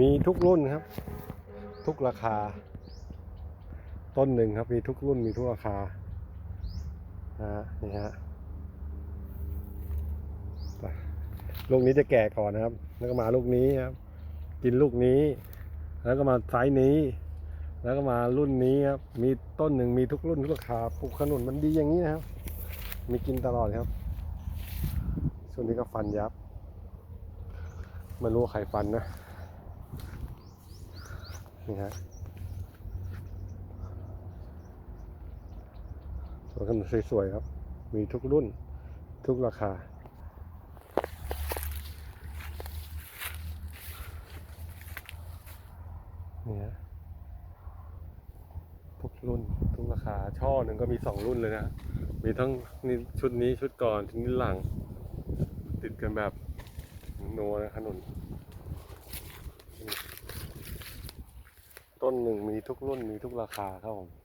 มีทุกรุ่นครับ ทุกราคา ต้นหนึ่งครับ มีทุกรุ่นมีทุกราคานะฮะนี่ฮะลูกนี้จะแก่ก่อนนะครับ แล้วก็มาลูกนี้ครับ กินลูกนี้ แล้วก็มาไซส์นี้ แล้วก็มารุ่นนี้ครับ มีต้นหนึ่งมีทุกรุ่นทุกราคาปลูกขนุนมันดีอย่างนี้นะครับ มีกินตลอดครับช่วงนี้ก็ฟันยับไม่รู้ว่าใครฟันนะ นี่ฮะสวนขนุนสวยๆครับ มีทุกรุ่นทุกราคา นี่ฮะทุกรุ่นทุกราคา ช่อหนึ่งก็มีสองรุ่นเลยนะ มีทั้งนี่ชุดนี้ชุดก่อนชุดนี้หลัง ติดกันแบบโนนะขนุน ต้นหนึ่งมีทุกรุ่นมีทุกราคาครับผม